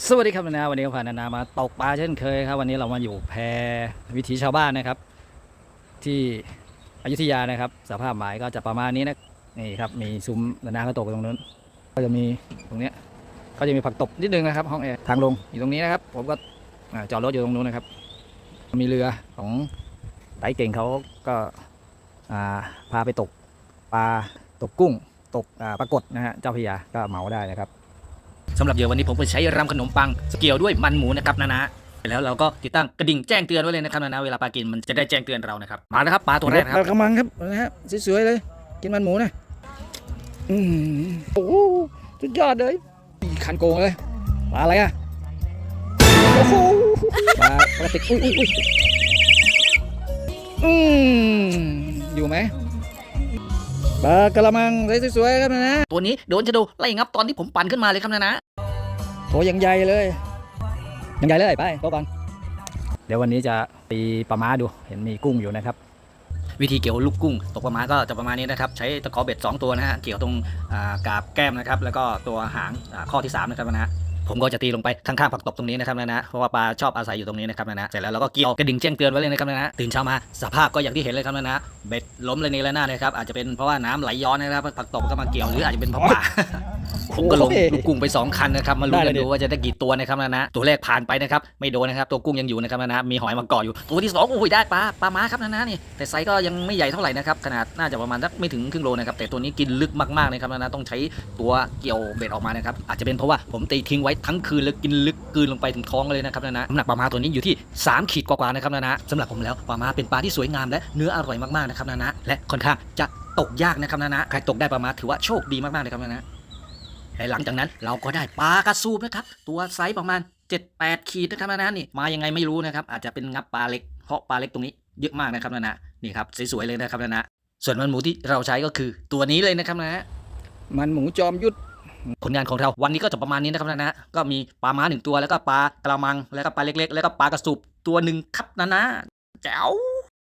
สวัสดีครับนานาวันนี้ก็พานานามาตกปลาเช่นเคยครับ วันนี้เรามาอยู่แพวิถีชาวบ้านนะครับ ที่อยุธยานะครับ สภาพหมายก็จะประมาณนี้นะนี่ครับมีซุ้มนานาก็ตกตรงนู้น ก็จะมีตรงเนี้ยก็จะมีผักตบนิดนึงนะครับ ห้องแอร์ทางลงอยู่ตรงนี้นะครับ ผมก็จอดรถอยู่ตรงนู้นนะครับ มีเรือของไต้เก่งเขาก็าพาไปตกปลาตกกุ้ง ตกปลากดนะฮะเจ้าพยาก็เหมาได้นะครับำหรับเหยื่อวันนี้ผมก็ใช้รำขนมปังเกี่ยวด้วยมันหมูนะครับนะนะแล้วเราก็ติดตั้งกระดิ่งแจ้งเตือนไว้เลยนะครับนะนะเวลาปลากินมันจะได้แจ้งเตือนเรานะครับมาแล้วครับปลาตัวแรกครับปลากระมังครับนะฮะสวยๆเลย กินมันหมูนะอืมโอ้โหสุดยอดเลยคันโกงเลยปลาอะไรอะโอ้โหปลาปลาติกอุ้ยอุ้ยอุ้ยอืมอยู่ไหมปลากระมังสวยๆครับนะนะ ตัวนี้โดนจะดูไล่งับตอนที่ผมปั่นขึ้นมาเลยครับนะนะ โถยังใหญ่เลย ยังใหญ่เลยไปโตก่อนเดี๋ยววันนี้จะตีปลาม้าดูเห็นมีกุ้งอยู่นะครับ วิธีเกี่ยวลูกกุ้ง ตกปลามาก็จะประมาณนี้นะครับ ใช้ตะขอเบ็ด2ตัวนะฮะเกี่ยวตรงกาบแก้มนะครับ แล้วก็ตัวหางข้อที่3นะครับนะฮะ ผมก็จะตีลงไปข้างๆผักตบตรงนี้นะครับนะนะเพราะว่าปลาชอบอาศัยอยู่ตรงนี้นะครับนะนะเสร็จแล้วเราก็เกี่ยวกระดิ่งแจ้งเตือนไว้เลยนะครับนะนะตื่นเช้ามาสภาพก็อย่างที่เห็นเลยครับนะนะเบ็ดล้มเลยนี่แล้วหน้าเลยครับอาจจะเป็นเพราะว่าน้ำไหลย้อนนะครับผักตบก็มาเกี่ยวหรืออาจจะเป็นเพราะปลา ผมก็ลงลูกกุ้งไป 2 คันนะครับมาลุ้นกันดูว่าจะได้กี่ตัวนะครับนะนะตัวแรกผ่านไปนะครับไม่โดนนะครับตัวกุ้งยังอยู่นะครับนะนะมีหอยมาเกาะอยู่ตัวที่2โอ้ยได้ปลาปลาม้าครับนะนะนี่แต่ไซส์ก็ยังไม่ใหญ่เท่าไหร่นะครับขนาดน่าจะประมาณสักไม่ถึงครึ่งโลนะครับแต่ตัวนี้กินลึกมากๆนะครับนะนะต้องใช้ตัวเกี่ยวเบ็ดออกมานะครับอาจจะเป็นเพราะว่าผมตีทิ้งไว้ทั้งคืนแล้วกินลึกกืนลงไปถึงท้องเลยนะครับนะนะน้ำหนักปลามาตัวนี้อยู่ที่ 3 ขีดกว่าๆนะครับนะนะสำหรับผมแล้วปลามาเป็นปลาที่สวยงามและเนื้ออร่อยมากๆนะครับนะนะและค่อนข้างจะตกยากนะครับนะนะใครตกได้ปลามาถือว่าโชคดีมากๆเลยครับนะนะและหลังจากนั้นเราก็ได้ปลากระสูบนะครับตัวไซส์ประมาณ 7-8 ขีดนะครับนะนะนี่มายังไงไม่รู้นะครับอาจจะเป็นงับปลาเล็กเพราะปลาเล็กตรงนี้เยอะมากนะครับนะนะนี่ครับสวยๆเลยนะครับนะนะส่วนมันหมูที่เราใช้ก็คือตัวนี้เลยนะครับนะ มันหมูจอมยุทธ ผลงานของเราวันนี้ก็จบประมาณนี้นะครับนะนะ ก็มีปลาม้าหนึ่งตัวแล้วก็ปลากระมังแล้วก็ปลาเล็ก ๆ แล้วก็ปลากระสุบตัวหนึ่งครับนะนะแจ๋ว